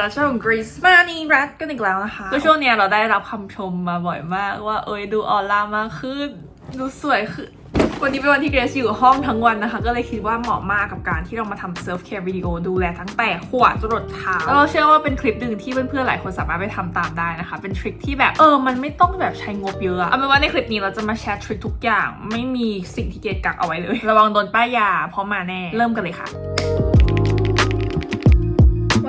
รับช่อง Grace มานีรัตกันอีกแล้วนะคะก็ช่วงเนี้ยเราได้รับคำชมมาบ่อยมากว่าเอ้ยดูออร่ามากขึ้น ดูสวยขึ้นวันนี้เป็นวันที่เกรซอยู่ห้องทั้งวันนะคะ ก็เลยคิดว่าเหมาะมากกับการที่เรามาทำเซิร์ฟแคร์วิดีโอดูแลทั้งแต่หัวจรดเท้าแล้วเราเชื่อว่าเป็นคลิปหนึ่งที่เพื่อนๆหลายคนสามารถไปทำตามได้นะคะ เป็นทริคที่แบบเออมันไม่ต้องแบบใช้งบเยอะอะเอาเป็นว่าในคลิปนี้เราจะมาแชร์ทริคทุกอย่าง ไม่มีสิ่งที่เกรซกักเอาไว้เลย ระวังโดนป้ายยาเพราะมาแน่เริ่มกันเลยค่ะ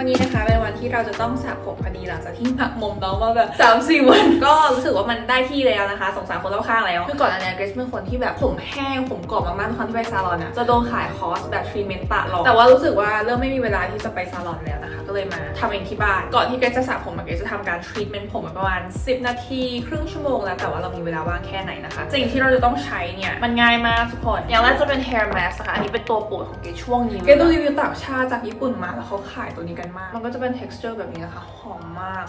วันนี้นะคะเป็นวันที่เราจะต้องสระผมพอดีหลังจากที่หมักหมมน้องมาแบบ3ามสี่วัน ก็รู้สึกว่ามันได้ที่แล้วนะคะ สงสารคนรอบข้างแล้วคือก่อนอันเนี้ยเกรซเป็นคนที่แบบผมแห้งผมกรอบมากๆทุกครั้งที่ไปซาลอนอะจะโดนขายคอร์สแบบทรีเมนต์ปะหลอกแต่ว่ารู้สึกว่าเริ่มไม่มีเวลาที่จะไปซาลอนแล้วนะคะ ก็เลยมาทำเองที่บ้านก่อนที่เกรซจะสระผมอะเกรซจะทำการทรีทเมนต์ผมประมาณ 10 นาที ครึ่งชั่วโมงแล้วแต่ว่าเรามีเวลาว่างแค่ไหนนะคะสิ่งที่เราจะต้องใช้เนี่ยมันง่ายมากทุกคนอย่างแรกจะเป็น hair mask นะคะอันนี้เป็นตัวโปรดของเกรซช่วงนี้เกรซดูรีวิวต่างชาติจากญี่ปุ่นมาแล้วเขาขายตัวนี้กันมาก มันก็จะเป็น texture แบบนี้นะคะ หอมมาก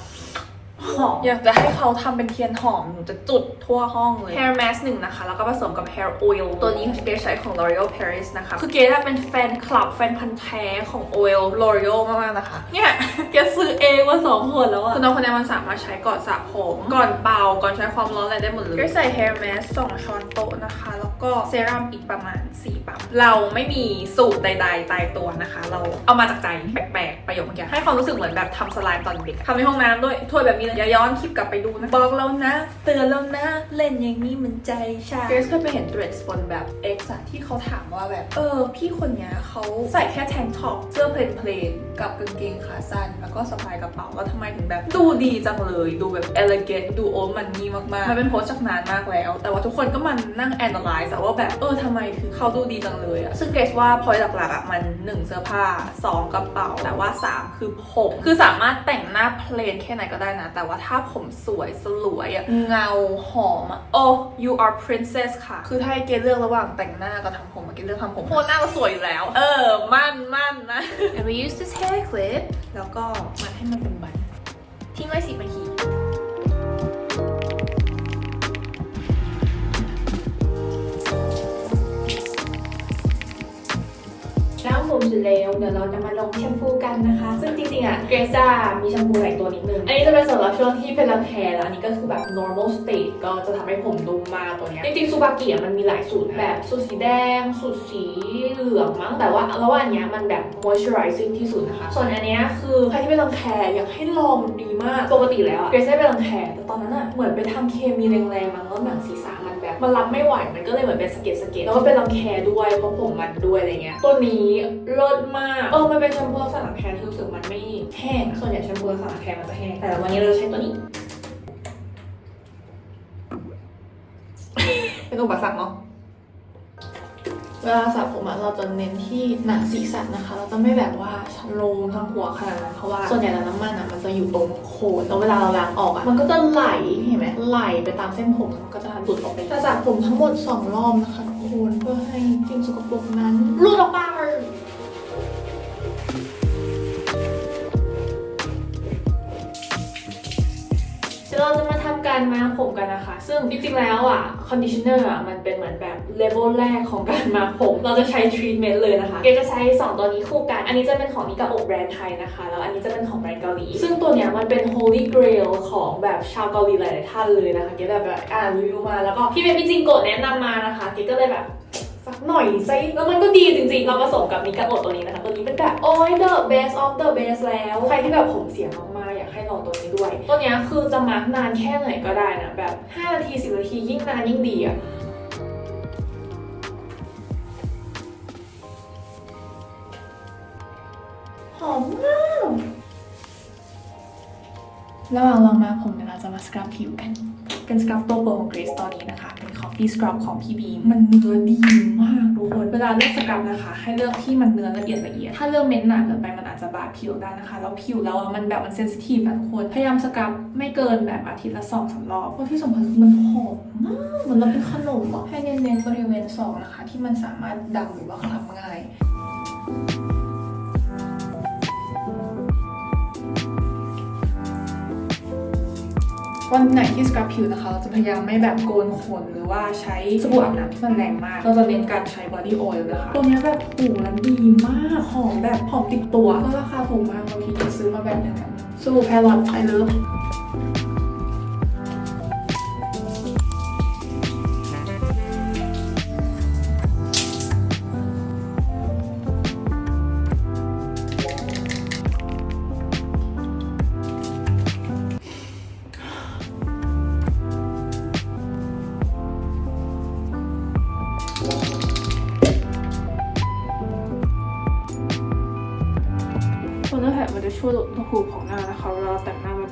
หอม อยากจะให้เขาทำเป็นเทียนหอม หนูจะจุดทั่วห้องเลย hair mask หนึ่งนะคะ แล้วก็ผสมกับ hair oil ตัวนี้เกรซใช้ของ L'Oreal Paris นะคะ คือเกรซเป็นแฟนคลับแฟนพันธ์แท้ของ oil L'Oreal มากๆนะคะ เนี่ย เกรซซื้อเองมาสองขวดแล้วอะคือน้องคนนี้มันสามารถใช้ก่อนสระผม ก่อนเป่า ก่อนใช้ความร้อนอะไรได้หมดเลย เกรซใส่ hair mask สองช้อนโต๊ะนะคะ แล้วก็เซรั่มอีกประมาณ4ปั๊มเราไม่มีสูตรใดๆตายตัวนะคะ เราเอามาจากใจแปลกๆประโยคเมื่อกี้ให้ความรู้สึกเหมือนแบบทำสไลม์ตอนเด็กทำในห้องน้ำด้วยถ้วยแบบนี้เลยอย่าย้อนคลิปกลับไปดูนะ บอกแล้วนะ เตือนแล้วนะ เล่นอย่างนี้มันใจชาเกรซเคยไปเห็นเทรดบนแบบ X อะที่เขาถามว่าแบบ เออ พี่คนเนี้ยเขาใส่แค่แทงท็อปเสื้อเพลนเพลนๆกับกางเกงขาสั้น แล้วก็สะพายกระเป๋าแล้วทำไมถึงแบบ ดูดีจังเลย ดูแบบ elegant ดูโอมันนี่มากๆ มันเป็นโพสต์จากนานมากแล้ว แต่ว่าทุกคนก็มันนั่ง analyze อะว่าแบบเออทำไมถึงเขาดูดีจังเลยอะซึ่งเกรซว่า point หลักๆอะมัน 1 เสื้อผ้า 2 กระเป๋าแต่ว่า 3 คือผมคือสามารถแต่งหน้าเพลนแค่ไหนก็ได้นะแต่ว่าถ้าผมสวยสลวยอะเงาหอมอะโอ้ you are princess ค่ะ คือถ้าให้เกรซเลือกระหว่างแต่งหน้ากับทำผมอะเกรซเลือกทำผมเพราะหน้าเราสวยอยู่แล้ว เออ มั่นมั่นนะ and we use this hair clip แล้วก็มันให้มันเป็นบันทิ้งไว้สิบนาที ผมเสร็จแล้วเดี๋ยวเราจะมาลงแชมพูกันนะคะ ซึ่งจริงๆอะเกรซ่ามีแชมพูหลายตัวนิดนึง อันนี้จะเป็นสำหรับช่วงที่เป็นรังแคแล้วอันนี้ก็คือแบบ normal state ก็จะทำให้ผมนุ่มมากตัวเนี้ยจริงๆซูบากิอะมันมีหลายสูตรนะแบบสูตรสีแดงสูตรสีเหลืองมั้งแต่ว่าแล้วว่าอันเนี้ยมันแบบ moisturizing ที่สุดนะคะ ส่วนอันเนี้ยคือใครที่เป็นรังแคอยากให้ลองมันดีมากปกติแล้วอะเกรซ่าเป็นรังแคแต่ตอนนั้นอะเหมือนไปทำเคมีแรงๆมั้งแล้วหนังศีรษะ มันรับไม่ไหวมันก็เลยเหมือนเป็นสะเก็ดสะเก็ดแล้วก็เป็นรังแคด้วยเพราะผมมันด้วยอะไรเงี้ยตัวนี้เลิศมากเออมันเป็นแชมพูลักษณะรังแคที่รู้สึกมันไม่แห้งส่วนใหญ่แชมพูลักษณะรังแคมันจะแห้งแต่วันนี้เราใช้ตัวนี้เป็นอุปสรรคเนาะ เวลาสระผมอะเราจะเน้นที่หนังศีรษะนะคะ เราจะไม่แบบว่าชันลงทั้งหัวขนาดนั้นเพราะว่าส่วนใหญ่แล้วน้ำมันอะมันจะอยู่ตรงโคนแล้วเวลาเราล้างออกอะมันก็จะไหลเห็นไหมไหลไปตามเส้นผมมันก็จะหลุดออกไปจะสระผมทั้งหมดสองรอบนะคะทุกคนเพื่อให้สิ่งสกปรกนั้นหลุดออกไปเดี๋ยวเราจะมาทำการมาร์คผมกันนะคะ ซึ่งจริงๆแล้วอะ คอนดิชเนอร์อะมันเป็นเหมือนแบบเลเวลแรกของการมาผม เราจะใช้ทรีทเมนต์เลยนะคะ เกจะใช้ 2 ตัวนี้คู่กัน อันนี้จะเป็นของนิกาโอแบรนด์ไทยนะคะ แล้วอันนี้จะเป็นของแบรนด์เกาหลี ซึ่งตัวเนี้ยมันเป็น holy grail ของแบบชาวเกาหลีหลายๆท่านเลยนะคะ เกแบบแบบอ่านรีวิวมาแล้วก็พี่เบบี้จิงโกะแนะนำมานะคะ เกก็เลยแบบ หน่อยสิแล้วมันก็ดีจริงๆ เราผสมกับนิกาโอตัวนี้นะคะ ตัวนี้เป็นแบบโอ้ย the best of the best แล้ว ใครที่แบบผมเสียมากๆอยากให้ลองตัวนี้ด้วย ตัวเนี้ยคือจะมาร์กนานแค่ไหนก็ได้นะ แบบ 5 นาที 10 นาทียิ่งนานยิ่งดีอะหอมมาก ระหว่างลองมาผมเดี๋ยวเราจะมาสครับผิวกัน เป็นสครับตัวโปรของเกรซตอนนี้นะคะ เป็น Coffee Scrub ของพี่บีมมันเนื้อดีมากทุกคน เวลาเลือกสครับนะคะ ให้เลือกที่มันเนื้อละเอียดละเอียด ถ้าเลือกเม็ดหนาเกินไปมันอาจจะบาดผิวได้นะคะ แล้วผิวเราอะมันแบบมันเซนซิทีฟนะทุกคน พยายามสครับไม่เกินแบบอาทิตย์ละสองสามรอบ เพราะที่สำคัญคือมันหอมมากเหมือนเราเป็นขนมอะให้เน้นๆบริเวณศอกนะคะ ที่มันสามารถดำหรือว่าคล้ำง่าย วันไหนที่สครับผิวนะคะเราจะพยายามไม่แบบโกนขนหรือว่าใช้สบู่อาบน้ำที่มันแรงมาก เราจะเน้นการใช้บอดี้ออยล์นะคะ ตัวเนี้ยแบบหูแล้วดีมากหอมแบบหอมติดตัวแล้วราคาถูกมากบางทีจะซื้อมาแบบหนึงอะสบู่แพรลอตไอเลิฟ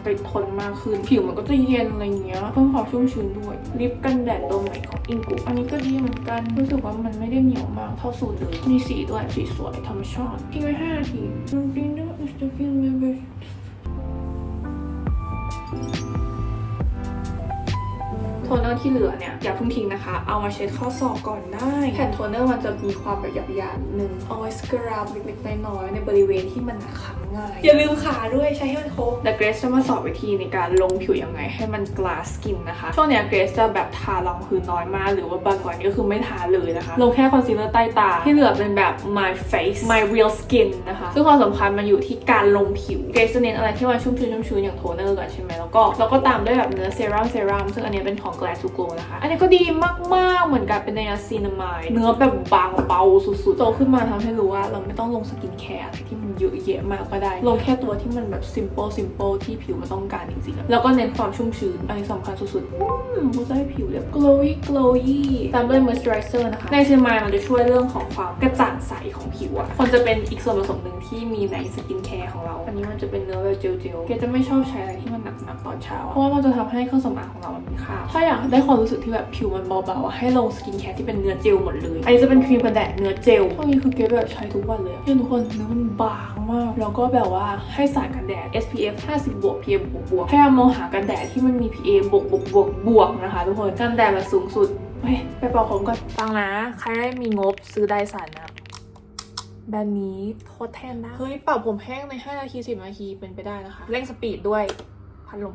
เราแต่งหน้ามันติดทนมากขึ้น ผิวมันก็จะเย็นอะไรเงี้ย เพิ่มความชุ่มชื้นด้วย ลิปกันแดดตัวใหม่ของอิงกุอันนี้ก็ดีเหมือนกัน รู้สึกว่ามันไม่ได้เหนียวมากเท่าสูตรเลย มีสีด้วย สีสวยธรรมชาติทิ้งไว้5นาทีจริงๆด้วย is the feel member โทนเนอร์ที่เหลือเนี่ยอย่าเพิ่งทิ้งนะคะ เอามาเช็ดข้อศอกก่อนได้ แผ่นโทนเนอร์มันจะมีความแบบหยาบๆนิดนึงเอาไว้สครับเล็กๆน้อยๆในบริเวณที่มันขังง่าย อย่าลืมขาด้วยใช้ให้มันครบแต่เกรซจะมาสอนวิธีในการลงผิวยังไงให้มัน glass skin นะคะ ช่วงเนี้ยเกรซจะแบบทารองพื้นน้อยมาก หรือว่าบางวันก็คือไม่ทาเลยนะคะ ลงแค่คอนซีลเลอร์ใต้ตาที่เหลือเป็นแบบ my face my real skin นะคะซึ่งความสำคัญมันอยู่ที่การลงผิวเกรซจะเน้นอะไรที่มันชุ่มชื้นชุ่มชื้นอย่างโทนเนอร์ก่อนใช่ไหมแล้วก็แล้วก็ตามด้วยแบบเนื้อเซรั่มเซรั่มซึ่งอันนี้เป็นของ Glad to Glow นะคะ อันนี้ก็ดีมากๆ เหมือนกับเป็นในซีนามายเนื้อแบบบางเบาสุดๆ โตขึ้นมาทำให้รู้ว่าเราไม่ต้องลงสกินแคร์อะไรที่มันเยอะแยะมากก็ได้ ลงแค่ตัวที่มันแบบ simple simple ที่ผิวมันต้องการจริงๆอะแล้วก็เน้นความชุ่มชื้น อันนี้สำคัญสุดๆอืมมันจะให้ผิวแบบ glowy glowy ตามด้วย moisturizer นะคะ ในซีนามายมันจะช่วยเรื่องของความกระจ่างใสของผิวอะคนจะเป็นอีกส่วนผสมหนึ่งที่มีในสกินแคร์ของเรา อันนี้มันจะเป็นเนื้อแบบเจลๆเกรดจะไม่ชอบใช้อะไรที่มันหนักๆตอนเช้า เพราะว่ามันจะทำให้เครื่องสำอางของเรามันเป็นคราบถ้าอยากได้ความรู้สึกที่แบบผิวมันเบาๆอะให้ลงสกินแคร์ที่เป็นเนื้อเจลหมดเลย อันนี้จะเป็นครีมกันแดดเนื้อเจลพวกนี้คือเกรดแบบใช้ทุกวันเลยอะเนี่ยทุกคนเนื้อมันบางมาก แล้วก็แบบว่าให้สารกันแดด SPF 50 บวก PA บวกบวกพยายามมองหากันแดดที่มันมี PA บวกบวกบวกบวกนะคะทุกคนกันแดดแบบสูงสุดเฮ้ยไปเป่าผมก่อนฟังนะ ใครได้มีงบซื้อไดสันอะแบรนด์นี้โทษแทนได้เฮ้ยเป่าผมแห้งใน 5 นาที 10 นาทีเป็นไปได้นะคะ เร่งสปีดด้วย พัดลม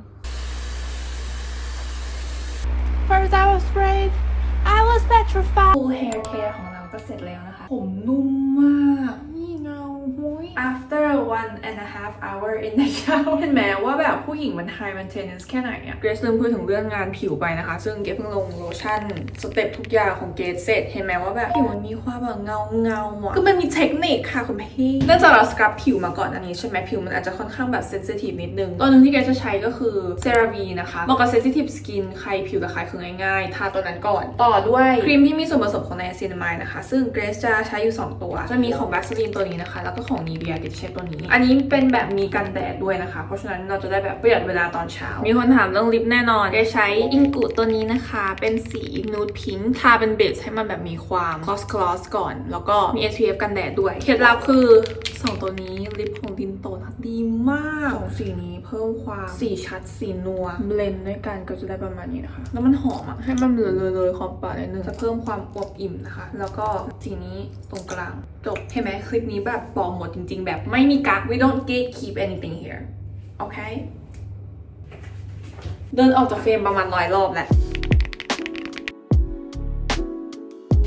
First I was afraid I was petrified full hair care ของเราก็เสร็จแล้วนะคะ ผมนุ่มมาก นี่เงาหุย after one and a half hour in the shower เห็นไหมว่าแบบผู้หญิงมัน high maintenance แค่ไหนอะเกรซลืมพูดถึงเรื่องงานผิวไปนะคะ ซึ่งเกรซเพิ่งลงโลชั่น สเต็ปทุกอย่างของเกรซเสร็จ เห็นไหมว่าแบบผิวมันมีความแบบเงาเงาๆอะคือมันมีเทคนิคค่ะคุณพี่เนื่องจากเราสครับผิวมาก่อนอันนี้ใช่ไหมผิวมันอาจจะค่อนข้างแบบ sensitive นิดนึง ตัวหนึงที่เกรซจะใช้ก็คือ CeraVe นะคะเหมาะกับ sensitive skin ใครผิวตะไคร้คือง่ายๆทาตัวนั้นก่อน ต่อด้วยครีมที่มีส่วนผสมของไนอาซินามายนะคะ ซึ่งเกรซจะใช้อยู่ 2 ตัว จะมีของ v a s e l i n ตัวนี้นะคะแล้วก็ของ Nivea เกรซใช้ตัวนี้ อันนี้เป็นแบบมีกันแดดด้วยนะคะ เพราะฉะนั้นเราจะได้แบบประหยัดเวลาตอนเช้า มีคนถามเรื่องลิปแน่นอนเกรซใช้อิงกุตัวนี้นะคะ เป็นสีนูดพิงค์ทาเป็นเบสให้มันแบบมีความ gloss gloss ก่อน แล้วก็มี SPF กันแดดด้วย เคล็ดลับคือสองตัวนี้ลิปของดินโตนะดีมากสองสีนี้เพิ่มความสีชัดสีนัวเบลนด์ด้วยกันก็จะได้ประมาณนี้นะคะ แล้วมันหอมอะให้มันเลยเลยเลยขอบปากนิดนึงจะเพิ่มความอวบอิ่มนะคะ แล้วก็สีนี้ตรงกลาง จบเห็นไหมคลิปนี้แบบบอกหมดจริง ๆ แบบไม่มีกัก we don't gatekeep anything here โอเค เดินออกจากเฟรมประมาณร้อยรอบแหละ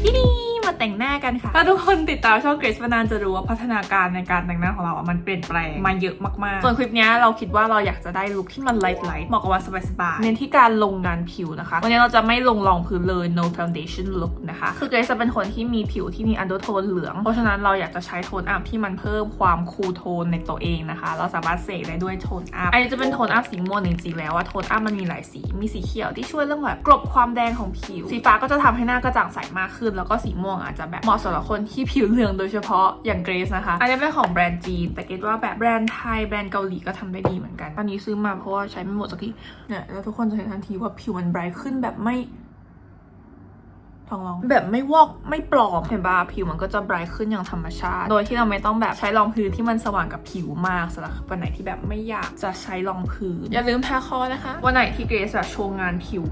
นี่ แต่งหน้ากันค่ะ ถ้าทุกคนติดตามช่องเกรซมานานจะรู้ว่าพัฒนาการในการแต่งหน้าของเราอะมันเปลี่ยนแปลงมาเยอะมากๆ ส่วนคลิปเนี้ยเราคิดว่าเราอยากจะได้ลุคที่มันไลท์ไลท์เหมาะกับวันสบายๆเน้นที่การลงงานผิวนะคะ วันนี้เราจะไม่ลงรองพื้นเลย no foundation look นะคะ คือเกรซจะเป็นคนที่มีผิวที่มีอันเดอร์โทนเหลือง เพราะฉะนั้นเราอยากจะใช้โทนอัพที่มันเพิ่มความคูลโทนในตัวเองนะคะ เราสามารถเสกได้ด้วยโทนอัพ อันนี้จะเป็นโทนอัพสีม่วงจริงๆแล้วว่าโทนอัพมันมีหลายสี มีสีเขียวที่ช่วยเรื่องแบบกลบความแดงของผิว สีฟ้าก็จะทำให้หน้ากระจ่างใสมากขึ้น แล้วก็สีม่วงอาจจะแบบเหมาะสำหรับคนที่ผิวเหลืองโดยเฉพาะอย่างเกรซนะคะ อันนี้เป็นของแบรนด์จีน แต่เกรซว่าแบบแบรนด์ไทยแบรนด์เกาหลีก็ทำได้ดีเหมือนกัน ตอนนี้ซื้อมาเพราะว่าใช้ไม่หมดสักทีเนี่ยแล้วทุกคนจะเห็นทันทีว่าผิวมันไบรท์ขึ้นแบบไม่ ทองรองแบบไม่วอกไม่ปลอมเห็นปะผิวมันก็จะไบรท์ขึ้นอย่างธรรมชาติ โดยที่เราไม่ต้องแบบใช้รองพื้นที่มันสว่างกับผิวมากสำหรับวันไหนที่แบบไม่อยากจะใช้รองพื้น อย่าลืมทาคอนะคะ วันไหนที่เกรซอะโชว์งานผิว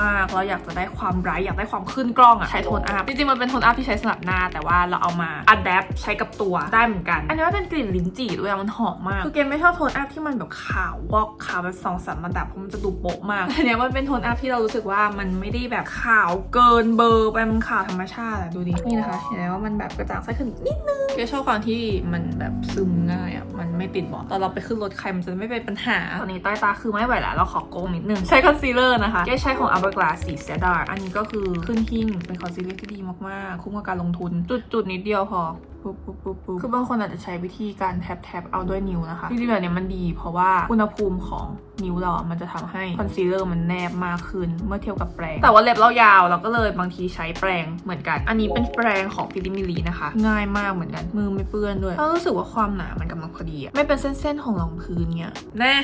มากๆแล้วอยากจะได้ความไบรท์อยากได้ความขึ้นกล้องอะใช้โทนอัพจริงๆมันเป็นโทนอัพที่ใช้สำหรับหน้า แต่ว่าเราเอามาอัดแอปใช้กับตัวได้เหมือนกัน อันนี้ว่าเป็นกลิ่นลิ้นจี่ด้วยอะมันหอมมากคือเกรซไม่ชอบโทนอัพที่มันแบบขาววอกขาวแบบสองสามระดับเพราะมันจะดูโป๊ะมากอันนี้มันเป็นโทนอัพที่เรารู้สึกว่ามันไม่ได้แบบขาวเกินเบอร์ไปมันขาวธรรมชาติอะดูดินี่นะคะเห็นไหมว่ามันแบบกระจ่างใสขึ้นนิดนึงเกชอบความที่มันแบบซึมง่ายอะมันไม่ติดบอดตอนเราไปขึ้นรถใครมันจะไม่เป็นปัญหาตอนนี้ใต้ตาคือไม่ไหวแล้วเราขอโกงนิดนึงใช้คอนซีลเลอร์นะคะเกใช้ของ Hourglass สีเซดาร์อันนี้ก็คือขึ้นหิ้งเป็นคอนซีลเลอร์ที่ดีมากๆ คุ้มกับการลงทุนจุดๆนิดเดียวพอ ปุ๊บปุ๊บปุ๊บปุ๊บคือบางคนอาจจะใช้วิธีการแทบแทบเอาด้วยนิ้วนะคะจริงๆแบบนี้มันดี เพราะว่าอุณหภูมิของนิ้วเราอะมันจะทำให้คอนซีลเลอร์มันแนบมากขึ้นเมื่อเทียบกับแปรงแต่ว่าเล็บเรายาวเราก็เลยบางทีใช้แปรงเหมือนกัน อันนี้เป็นแปรงของฟิลิมิลีนะคะ ง่ายมากเหมือนกันมือไม่เปื้อนด้วยแล้วรู้สึกว่าความหนามันกำลังพอดีไม่เป็นเส้นๆของรองพื้นเนี่ยแน่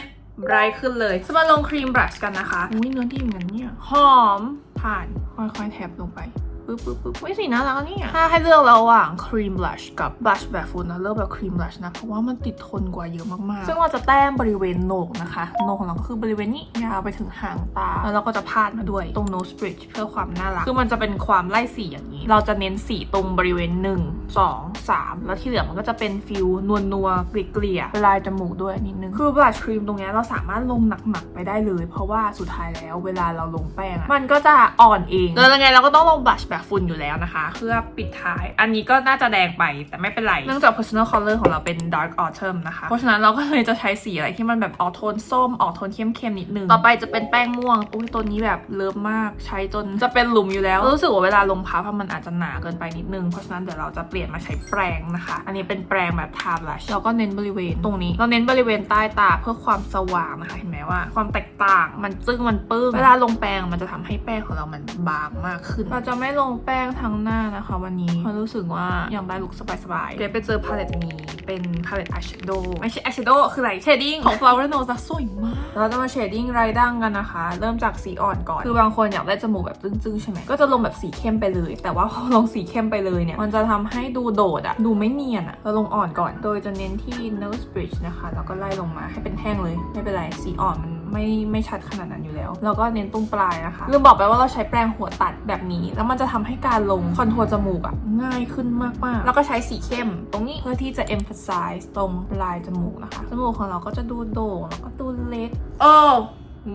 ไบรท์ขึ้นเลยจะมาลงครีมบลัชกันนะคะอุ้ยเนื้อดีเหมือนเนี่ยหอมผ่านค่อยๆแทบลงไป ปึ๊บปึ๊บปึ๊บไม่สีน่ารักนี่ถ้าให้เลือกระหว่างครีมบลัชกับบลัชแบบฟูดนะเลือกแบบครีมบลัชนะ เพราะว่ามันติดทนกว่าเยอะมากๆ ซึ่งเราจะแต้มบริเวณโหนกนะคะโหนกของเราก็คือบริเวณนี้ยาวไปถึงหางตา แล้วเราก็จะพาดมาด้วยตรง nose bridge เพื่อความน่ารัก คือมันจะเป็นความไล่สีอย่างนี้ เราจะเน้นสีตรงบริเวณ 1 2 3 แล้วที่เหลือมันก็จะเป็นฟิลนวลนัวเกลี่ยลายจมูกด้วยนิดนึง คือบลัชครีมตรงนี้เราสามารถลงหนักๆไปได้เลย เพราะว่าสุดท้ายแล้วเวลาเราลงแป้งมันก็จะอ่อนเองแล้วยังไงเราก็ต้องลงบลัชแบบฝุ่นอยู่แล้วนะคะ เพื่อปิดท้าย อันนี้ก็น่าจะแดงไปแต่ไม่เป็นไร เนื่องจาก personal color ของเราเป็น dark autumn นะคะ เพราะฉะนั้นเราก็เลยจะใช้สีอะไรที่มันแบบออกโทนส้มออกโทนเข้มๆนิดนึง ต่อไปจะเป็นแป้งม่วงอุ้ยตัวนี้แบบเลิฟมากใช้จนจะเป็นหลุมอยู่แล้ว รู้สึกว่าเวลาลงพับอะมันอาจจะหนาเกินไปนิดนึง เพราะฉะนั้นเดี๋ยวเราจะเปลี่ยนมาใช้แปรงนะคะ อันนี้เป็นแปรงแบบทาบลัชเราก็เน้นบริเวณตรงนี้ เราเน้นบริเวณใต้ตาเพื่อความสว่างนะคะเห็นไหมว่า ความแตกต่างมันจึ้งมันปื้มเวลาลงแปรงมันจะทำให้แป้งของเรามันบางมากขึ้น เราจะไม่ลงแป้งทั้งหน้านะคะวันนี้เพราะรู้สึกว่าอยากได้ลุคสบายๆเดี๋ยวไปเจอพาเลตนี้เป็นพาเลตอายแชโดว์ไม่ใช่อายแชโดว์คืออะไรเชดดิ้งของ Flower Nose อะสวยมาก เราจะมาเชดดิ้งไรดั้งกันนะคะ เริ่มจากสีอ่อนก่อน คือบางคนอยากได้จมูกแบบจึ้งๆใช่ไหมก็จะลงแบบสีเข้มไปเลย แต่ว่าพอลงสีเข้มไปเลยเนี่ย มันจะทำให้ดูโดดอะดูไม่เนียนอะเราลงอ่อนก่อน โดยจะเน้นที่ nose bridge นะคะ แล้วก็ไล่ลงมาให้เป็นแท่งเลย ไม่เป็นไร สีอ่อนมัน ไม่ไม่ชัดขนาดนั้นอยู่แล้ว แล้วก็เน้นตรงปลายนะคะลืมบอกไปว่าเราใช้แปรงหัวตัดแบบนี้ แล้วมันจะทำให้การลงคอนทัวร์จมูกอะง่ายขึ้นมากๆ แล้วก็ใช้สีเข้มตรงนี้เพื่อที่จะ emphasize ตรงปลายจมูกนะคะ จมูกของเราก็จะดูโด่งแล้วก็ดูเล็กโอ้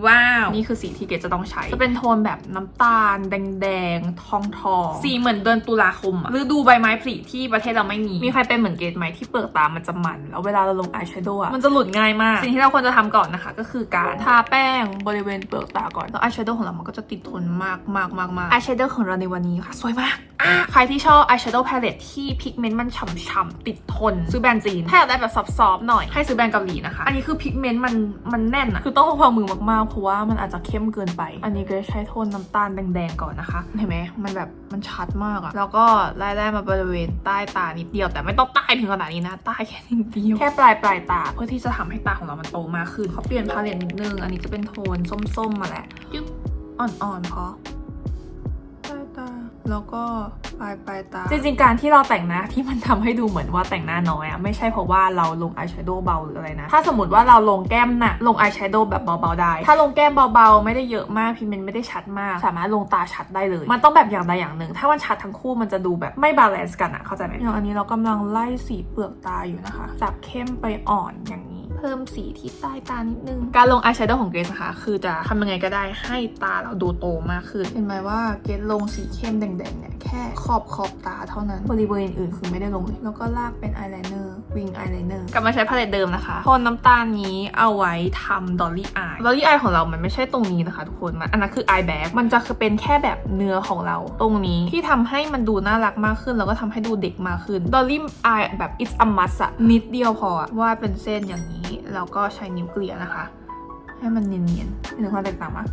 ว้าว นี่คือสีที่เกรดจะต้องใช้ จะเป็นโทนแบบน้ำตาล แดงๆ ทองทองๆสีเหมือนเดือนตุลาคมอะฤดูใบไม้ผลิที่ประเทศเราไม่มี มีใครเป็นเหมือนเกรดไหมที่เปลือกตามันจะมัน แล้วเวลาเราลงอายแชโดว์อะมันจะหลุดง่ายมาก สิ่งที่เราควรจะทำก่อนนะคะ ก็คือการทาแป้งบริเวณเปลือกตาก่อน แล้วอายแชโดว์ของเรามันก็จะติดทนมากมากมากมากอายแชโดว์ของเราในวันนี้ค่ะสวยมากอะใครที่ชอบอายแชโดว์พาเลตที่พิกเมนต์มันฉ่ำๆติดทน ซื้อแบรนด์จีนถ้าอยากได้แบบซอฟๆหน่อยให้ซื้อแบรนด์เกาหลีนะคะ อันนี้คือพิกเมนต์มันมันแน่นอะคือต้องระวังมือมากๆเพราะว่ามันอาจจะเข้มเกินไป อันนี้เก็ใช้โทนน้ำตาลแดงๆก่อนนะคะ เห็นไหมมันแบบมันชัดมากอะแล้วก็ไล่ๆมาบริเวณใต้ตานิดเดียว แต่ไม่ต้องใต้ถึงขนาดนี้นะใต้แค่นิดเดียวแค่ปลายปลายตาเพื่อที่จะทำให้ตาของเรามันโตมากขึ้นเขาเปลี่ยนพาเลตนิดนึง อันนี้จะเป็นโทนส้มๆมาแหละอ่อนๆพอ แล้วก็ปลายปลายตา จริงๆ การที่เราแต่งหน้าที่มันทำให้ดูเหมือนว่าแต่งหน้าน้อยอะไม่ใช่เพราะว่าเราลงอายแชโดว์เบาหรืออะไรนะ ถ้าสมมติว่าเราลงแก้มหนะลงอายแชโดว์แบบเบาๆได้ ถ้าลงแก้มเบาๆ ไม่ได้เยอะมากพิมพ์มันไม่ได้ชัดมาก สามารถลงตาชัดได้เลย มันต้องแบบอย่างใดอย่างหนึ่ง ถ้ามันชัดทั้งคู่มันจะดูแบบไม่บาลานซ์กันอะเข้าใจไหมอย่างอันนี้เรากำลังไล่สีเปลือกตาอยู่นะคะ จากเข้มไปอ่อนอย่างนี้เพิ่มสีที่ใต้ตานิดนึง การลงอายแชโดว์ของเกรซนะคะคือจะทำยังไงก็ได้ให้ตาเราดูโตมากขึ้น เห็นไหมว่าเกรซลงสีเข้มแดงๆเนี่ยแค่ขอบขอบตาเท่านั้น บริเวณอื่นคือไม่ได้ลงเลยแล้วก็ลากเป็นอายไลเนอร์วิงอายไลเนอร์กลับมาใช้พาเลตเดิมนะคะโทนน้ำตาลนี้เอาไว้ทำดอลลี่อายดอลลี่อายของเรามันไม่ใช่ตรงนี้นะคะทุกคนมันอันนั้นคืออายแบ็กมันจะคือเป็นแค่แบบเนื้อของเรา ตรงนี้ที่ทำให้มันดูน่ารักมากขึ้น แล้วก็ทำให้ดูเด็กมากขึ้นดอลลี่อายแบบ it's a must อะนิดเดียวพออะวาดเป็นเส้นอย่างนี้แล้วก็ใช้นิ้วเกลี่ยนะคะ ให้มันเนียนๆเห็นความแตกต่างปะ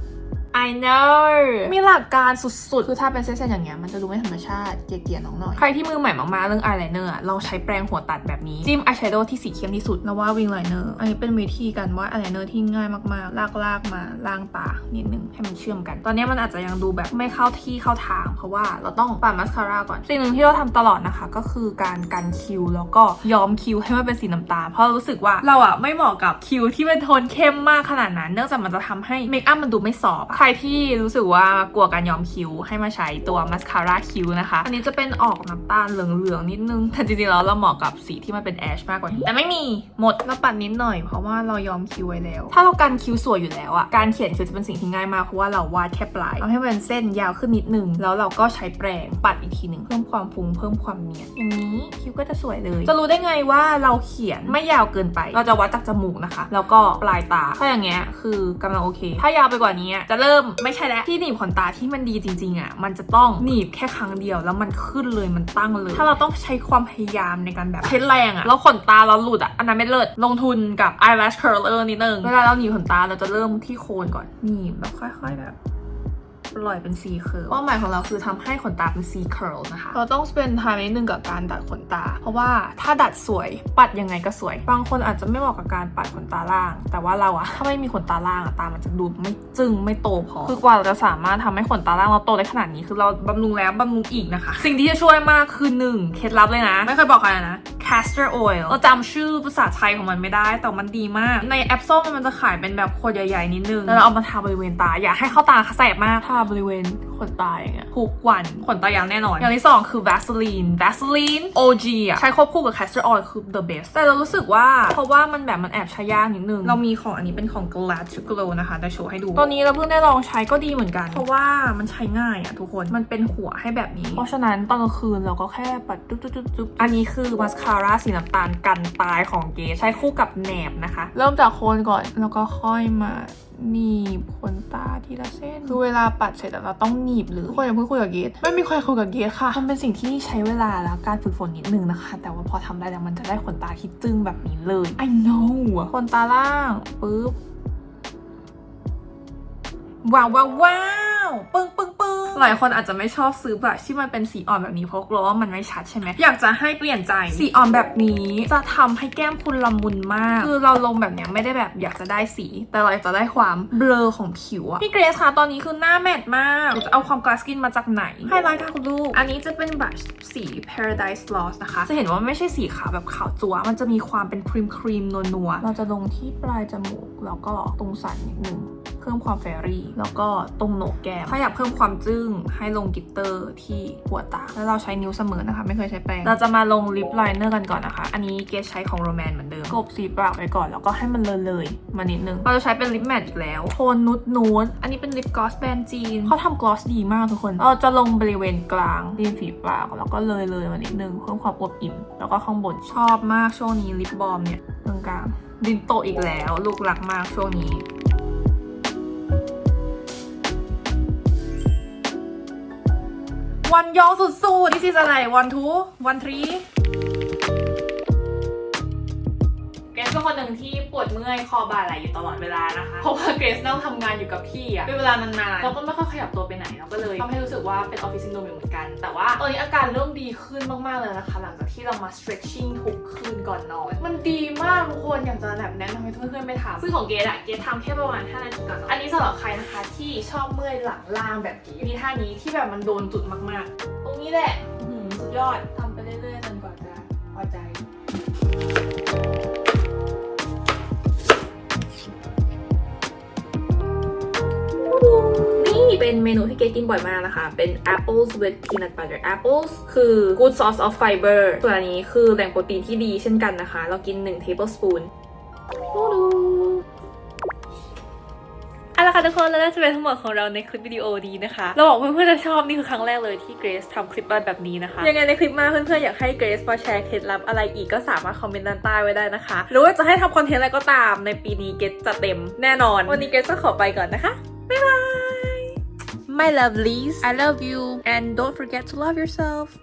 I know มีหลักการสุดๆ คือถ้าเป็นเส้นๆอย่างเงี้ยมันจะดูไม่ธรรมชาติ เกลี่ยๆน้องหน่อย ใครที่มือใหม่มากๆ เรื่องอายไลเนอร์ลองใช้แปรงหัวตัดแบบนี้ จิ้มอายแชโดว์ที่สีเข้มที่สุดแล้วว่าวิงไลเนอร์อันนี้เป็นวิธีการวาดอายไลเนอร์ที่ง่ายมากๆ ลากๆมาล่างตานิดนึงให้มันเชื่อมกัน ตอนนี้มันอาจจะยังดูแบบไม่เข้าที่เข้าทาง เพราะว่าเราต้องปาดมัสคาร่าก่อน สิ่งหนึ่งที่เราทำตลอดนะคะ ก็คือการกันคิ้วแล้วก็ย้อมคิ้วให้มันเป็นสีน้ำตาลเพราะรู้สึกว่าเราอะไม่เหมาะกับคิ้วที่เป็นโทนเข้มมากขนาดนั้น เนื่องจากมันจะทำให้เมคอัพมันดูไม่ซอฟต์อะใครรที่รู้สึกว่ากลัวการย้อมคิ้วให้มาใช้ตัวมัสคาร่าคิ้วนะคะ อันนี้จะเป็นออกน้ำตาลเหลืองๆนิดนึง แต่จริงๆแล้วเราเหมาะกับสีที่มันเป็นแอชมากกว่านี้ แต่ไม่มีหมดแล้วปัดนิดหน่อยเพราะว่าเราย้อมคิ้วไว้แล้ว ถ้าเรากันคิ้วสวยอยู่แล้วอะการเขียนคิ้วจะเป็นสิ่งที่ง่ายมากเพราะว่าเราวาดแค่ปลายเอาให้มันเส้นยาวขึ้นนิดนึง แล้วเราก็ใช้แปรงปัดอีกทีหนึ่งเพิ่มความฟุ้งเพิ่มความเนียนอย่างนี้คิ้วก็จะสวยเลย จะรู้ได้ไงว่าเราเขียนไม่ยาวเกินไป เราจะวัดจากจมูกนะคะ แล้วก็ปลายตาถ้าอย่างเงี้ยคือกำลังโอเค ถ้ายาวไปกว่านี้จะเริ่มไม่ใช่แล้วที่หนีบขนตาที่มันดีจริงๆอะมันจะต้องหนีบแค่ครั้งเดียวแล้วมันขึ้นเลยมันตั้งเลย ถ้าเราต้องใช้ความพยายามในการแบบใช้แรงอะแล้วขนตาเราหลุดอะอันนั้นไม่เลิศลงทุนกับ eyelash curler นิดนึงเวลาเราหนีบขนตาเราจะเริ่มที่โคนก่อนหนีบแล้วค่อย ๆแบบ ปล่อยเป็น C curl เป้าหมายของเราคือทำให้ขนตาเป็น C curl นะคะ เราต้อง spend time นิดนึงกับการดัดขนตา เพราะว่าถ้าดัดสวยปัดยังไงก็สวย บางคนอาจจะไม่เหมาะกับการปัดขนตาล่าง แต่ว่าเราอะถ้าไม่มีขนตาล่างอะตามันจะดูไม่จึ้งไม่โตพอ คือกว่าเราจะสามารถทำให้ขนตาล่างเราโตได้ขนาดนี้คือเราบำรุงแล้วบำรุงอีกนะคะ สิ่งที่จะช่วยมากคือหนึ่งเคล็ดลับเลยนะ ไม่เคยบอกใครนะ castor oil เราจำชื่อภาษาไทยของมันไม่ได้ แต่มันดีมาก ในแอปส้มมันจะขายเป็นแบบขวดใหญ่ๆนิดนึง แล้วเราเอามาทาบริเวณตา อย่าให้เข้าตาแสบมาก ทาบริเวณขนตาอย่างเงี้ยทุกวันขนตายาวแน่นอน อย่างที่สองคือ Vaseline Vaseline OG อะใช้ควบคู่กับ castor oil คือ the best แต่เรารู้สึกว่า เพราะว่ามันแบบมันแอบใช้ยากนิดนึง เรามีของอันนี้เป็นของ Glad to Glow นะคะจะโชว์ให้ดู ตอนนี้เราเพิ่งได้ลองใช้ก็ดีเหมือนกัน เพราะว่ามันใช้ง่ายอะทุกคน มันเป็นหัวให้แบบนี้ เพราะฉะนั้นตอนกลางคืนเราก็แค่ปัดจุ๊บจุ๊บจุ๊บจุ๊บอันนี้คือมาสคาร่าสีน้ำตาลกันตายของเกสใช้คู่กับแหนบนะคะ เริ่มจากโคนก่อนแล้วก็ค่อยมาหนีบขนตาทีละเส้นคือเวลาปัดเสร็จอะเราต้องหนีบหรือทุกคนอย่าเพิ่งคุยกับเกสไม่มีใครคุยกับเกสค่ะมันเป็นสิ่งที่ใช้เวลาและการฝึกฝนนิดนึงนะคะ แต่ว่าพอทำได้แล้วมันจะได้ขนตาที่จึ้งแบบนี้เลย I know ขนตาล่างปึ๊บ ว้าวว้าวว้าวปึ้งปึ้งปึ้งหลายคนอาจจะไม่ชอบซื้อแบบที่มันเป็นสีอ่อนแบบนี้เพราะกลัวว่ามันไม่ชัดใช่ไหมอยากจะให้เปลี่ยนใจสีอ่อนแบบนี้จะทำให้แก้มคุณละมุนมาก คือเราลงแบบเนี้ยไม่ได้แบบอยากจะได้สี แต่เราอยากจะได้ความเบลอของผิวอะพี่เกรซคะตอนนี้คือหน้าแมทมากหนูจะเอาความกลาสกินมาจากไหนไฮไลท์ค่ะคุณลูกอันนี้จะเป็นแบบสี Paradise Lost นะคะ จะเห็นว่าไม่ใช่สีขาวแบบขาวจัวมันจะมีความเป็นครีมครีมนัวนัวๆเราจะลงที่ปลายจมูกแล้วก็ตรงสันนิดนึงเพิ่มความแฟรี่แล้วก็ตรงโหนกแก้มถ้าอยากเพิ่มความจึ้งให้ลงกิตเตอร์ที่หัวตา แล้วเราใช้นิ้วเสมอนะคะ ไม่เคยใช้แปรงเราจะมาลงลิปไลเนอร์กันก่อนนะคะ อันนี้เกสใช้ของโรแมนเหมือนเดิมกบสีปากไปก่อนแล้วก็ให้มันเลยเลยมานิดนึงเราจะใช้เป็นลิปแมทอีกแล้วโทนนุดนูดอันนี้เป็นลิปกลอสแบรนด์จีนเขาทำกลอสดีมากทุกคนเราจะลงบริเวณกลางริมฝีปากแล้วก็เลยเลยมานิดนึงเพิ่มความอบอิ่มแล้วก็ข้างบนชอบมากช่วงนี้ลิปบอมเนี่ยตรงกลางดินโตอีกแล้ว ลูกรักมากช่วงนี้ วันยองสุดๆนี่คืออะไรวันทูวันทรี เกรซเป็นคนหนึ่งที่ปวดเมื่อยคอบ่าไหลอยู่ตลอดเวลานะคะ เพราะว่าเกรซต้องทำงานอยู่กับที่อะเป็นเวลานานๆเราก็ไม่ค่อยขยับตัวไปไหนเราก็เลยทำให้รู้สึกว่าเป็นออฟฟิศซินโดรมอยู่เหมือนกัน แต่ว่าตอนนี้อาการเริ่มดีขึ้นมากๆเลยนะคะ หลังจากที่เรามา stretching ทุกคืนก่อนนอน มันดีมากทุกคนอยากจะแบบแนะนำให้เพื่อนๆไปทำซึ่งของเกรซอะเกรซทำแค่ประมาณ5นาทีก่อนนอนอันนี้สำหรับใครนะคะที่ชอบเมื่อยหลังล่างแบบเกรซมีท่านี้ที่แบบมันโดนจุดมากๆ ตรงนี้แหละอื้อหือสุดยอดทำ เป็นเมนูที่เกดกินบ่อยมากนะคะ เป็น apples with peanut butter apples คือ good source of fiber ส่วนอันนี้คือแหล่งโปรตีนที่ดีเช่นกันนะคะ เรากิน 1 tablespoon ดูดูเอาละค่ะทุกคนแล้วน่าจะเป็นทั้งหมดของเราในคลิปวิดีโอนี้นะคะ เราบอกเพื่อนๆจะชอบนี่คือครั้งแรกเลยที่เกรซทำคลิปแบบนี้นะคะ ยังไงในคลิปหน้าเพื่อนๆอยากให้เกรซมาแชร์เคล็ดลับอะไรอีกก็สามารถคอมเมนต์ด้านใต้ไว้ได้นะคะ หรือว่าจะให้ทำคอนเทนต์อะไรก็ตามในปีนี้เกรซจะเต็มแน่นอน วันนี้เกรซก็ขอไปก่อนนะคะ บ๊ายบาย My lovelies I love you and don't forget to love yourself